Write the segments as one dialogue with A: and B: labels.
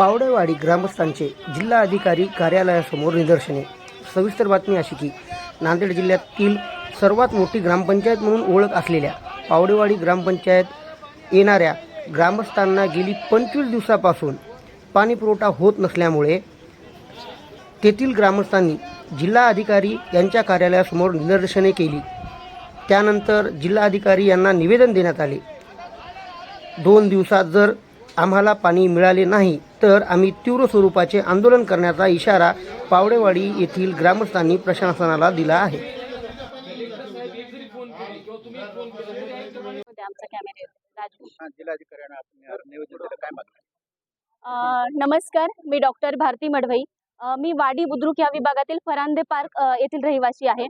A: पावडेवाडी ग्रामस्थांचे जिल्हा अधिकारी कार्यालयासमोर निदर्शने. सविस्तर बातमी अशी की नांदेड जिल्ह्यातील सर्वात मोठी ग्रामपंचायत म्हणून ओळख असलेल्या पावडेवाडी ग्रामपंचायत येणाऱ्या ग्रामस्थांना गेली पंचवीस दिवसापासून पाणीपुरवठा होत नसल्यामुळे तेथील ग्रामस्थांनी जिल्हा अधिकारी यांच्या कार्यालयासमोर निदर्शने केली. त्यानंतर जिल्हाधिकारी यांना निवेदन देण्यात आले. दोन दिवसात जर आम्हाला पाणी मिळाले नाही तर आम्ही तीव्र स्वरूपाचे आंदोलन करण्याचा इशारा पावडेवाडी येथील ग्रामस्थांनी प्रशासनाला दिला आहे.
B: हा,
C: नमस्कार मी डॉक्टर भारती मडवई. मी वाडी बुद्रुक या विभागातील फरांदे पार्क येथील रहिवासी आहे.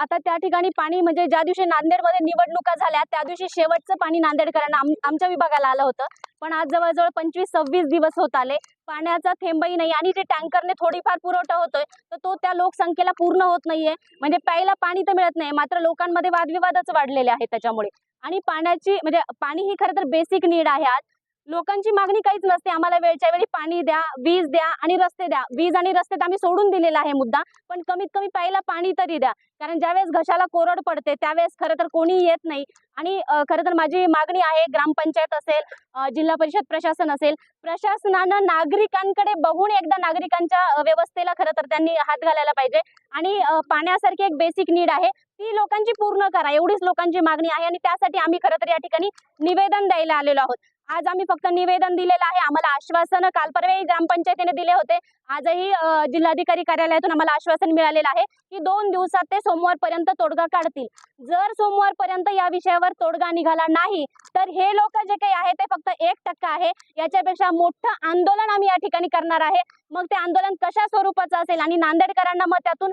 C: आता त्या ठिकाणी पाणी म्हणजे ज्या दिवशी नांदेडमध्ये निवडणुका झाल्या त्या दिवशी शेवटचं पाणी नांदेडकरांना आम आमच्या विभागाला आलं होतं. पण आज जवळजवळ पंचवीस सव्वीस दिवस होत आले. पाण्याचा थेंबही नाही आणि जे टँकरने थोडीफार पुरवठा होतोय तर तो त्या लोकसंख्येला पूर्ण होत नाहीये. म्हणजे प्यायला पाणी तर मिळत नाही मात्र लोकांमध्ये वादविवादच वाढलेले आहेत त्याच्यामुळे. आणि पाण्याची म्हणजे पाणी ही खरं तर बेसिक नीड आहे आज. लोकांची मागणी काहीच नसते. आम्हाला वेळच्या वेळी पाणी द्या वीज द्या आणि रस्ते द्या. वीज आणि रस्ते तर आम्ही सोडून दिलेला आहे मुद्दा पण कमीत कमी प्यायला पाणी तरी द्या. कारण ज्यावेळेस घशाला कोरड पडते त्यावेळेस खरं तर कोणी येत नाही. आणि खरं तर माझी मागणी आहे ग्रामपंचायत असेल जिल्हा परिषद प्रशासन असेल प्रशासनानं नागरिकांकडे बघून एकदा नागरिकांच्या व्यवस्थेला खरं तर त्यांनी हात घालायला पाहिजे. आणि पाण्यासारखी एक बेसिक नीड आहे ती लोकांची पूर्ण करा. एवढीच लोकांची मागणी आहे आणि त्यासाठी आम्ही खरं तर या ठिकाणी निवेदन द्यायला आलेलो आहोत. आज आम्ही फक्त निवेदन दिलेलं आहे. आम्हाला आश्वासन काल परवाही ग्रामपंचायतीने दिले होते. आजही जिल्हाधिकारी कार्यालयातून आम्हाला आश्वासन मिळालेलं आहे की दोन दिवसात ते सोमवारपर्यंत तोडगा काढतील. जर सोमवारपर्यंत या विषयावर तोडगा निघाला नाही तर हे लोक जे काही आहे ते फक्त एक टक्का आहे. याच्यापेक्षा मोठं आंदोलन आम्ही या ठिकाणी करणार आहे. मग ते आंदोलन कशा स्वरूपाचं असेल आणि नांदेडकरांना मग त्यातून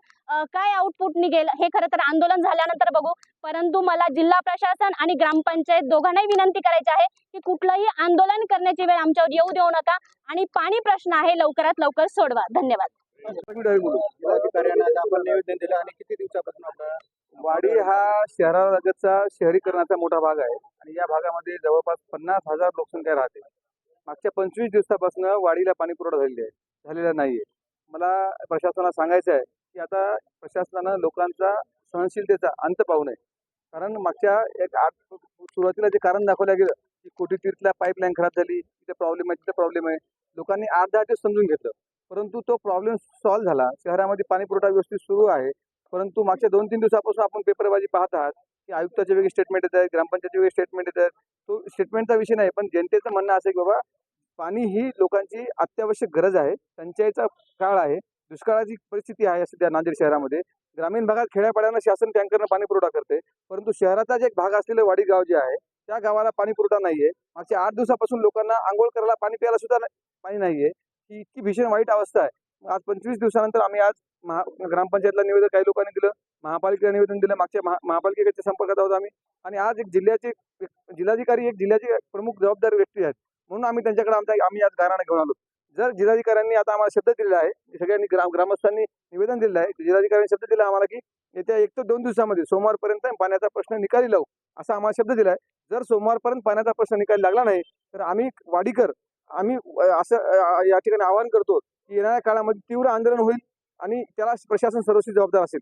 C: काय आउटपुट निघेल हे खरं तर आंदोलन झाल्यानंतर बघू. परंतु मला जिल्हा प्रशासन आणि ग्रामपंचायत दोघांनाही विनंती करायची आहे की कुठलंही आंदोलन करण्याची वेळ आमच्यावर येऊ देऊ नका आणि पाणी प्रश्न आहे लवकरात लवकर सोडवा. धन्यवाद.
B: आपण दिलं आणि किती दिवसापासून
D: वाडी हा शहरालगतचा शहरीकरणाचा मोठा भाग आहे आणि या भागामध्ये जवळपास पन्नास हजार लोकसंख्या राहते. मागच्या पंचवीस दिवसापासून वाडीला पाणी पुरवठा झालेला आहे झालेला नाहीये. मला प्रशासनाला सांगायचं आहे की आता प्रशासनानं लोकांचा सहनशीलतेचा अंत पाहू नये. कारण मागच्या एक आठ सुरुवातीला जे कारण दाखवलं गेलं की कोटी तीर्थला पाईपलाईन खराब झाली तिथे प्रॉब्लेम आहे तिथे प्रॉब्लेम आहे. लोकांनी आठ दहा दिवस समजून घेतलं. परंतु तो प्रॉब्लेम सॉल्व्ह झाला. शहरामध्ये पाणी पुरवठा व्यवस्थित सुरू आहे. परंतु मागच्या दोन तीन दिवसापासून आपण पेपरबाजी पाहत आहात की आयुक्ताचे वेगळे स्टेटमेंट येत आहेत ग्रामपंचायतचे वेगळे स्टेटमेंट येत आहेत. तो स्टेटमेंटचा विषय नाही पण जनतेचं म्हणणं असं की बाबा पाणी ही लोकांची अत्यावश्यक गरज आहे. टंचाईचा काळ आहे. दुष्काळाची परिस्थिती आहे सध्या नांदेड शहरामध्ये. ग्रामीण भागात खेड्यापाड्यांना शासन टँकरनं पाणी पुरवठा करते परंतु शहराचा जे एक भाग असलेलं वाडी गाव जे आहे त्या गावाला पाणी पुरवठा नाहीये. मागच्या आठ दिवसापासून लोकांना आंघोळ करायला पाणी प्यायला सुद्धा नाही- पाणी नाहीये. ही इतकी भीषण वाईट अवस्था आहे. आज पंचवीस दिवसानंतर आम्ही आज महा ग्रामपंचायतला निवेदन काही लोकांनी दिलं महापालिकेला निवेदन दिलं मागच्या महा महापालिकेच्या संपर्कात आहोत आम्ही. आणि आज एक जिल्ह्याचे जिल्हाधिकारी एक जिल्ह्याचे प्रमुख जबाबदार व्यक्ती आहेत. म्हणून आम्ही त्यांच्याकडे आमचा आम्ही आज गाराणा घेऊन आलो. जर जिल्हाधिकाऱ्यांनी आता आम्हाला शब्द दिलेला आहे सगळ्यांनी ग्राम ग्रामस्थांनी निवेदन दिलेलं आहे जिल्हाधिकाऱ्यांनी शब्द दिला आम्हाला की येत्या एक ते दोन दिवसामध्ये सोमवारपर्यंत पाण्याचा प्रश्न निकाली लावू असा आम्हाला शब्द दिला आहे. जर सोमवारपर्यंत पाण्याचा प्रश्न निकाली लागला नाही तर आम्ही वाडीकर आम्ही असं या ठिकाणी आवाहन करतो की येणाऱ्या काळामध्ये तीव्र आंदोलन होईल आणि त्याला प्रशासन सर्वस्वी जबाबदार असेल.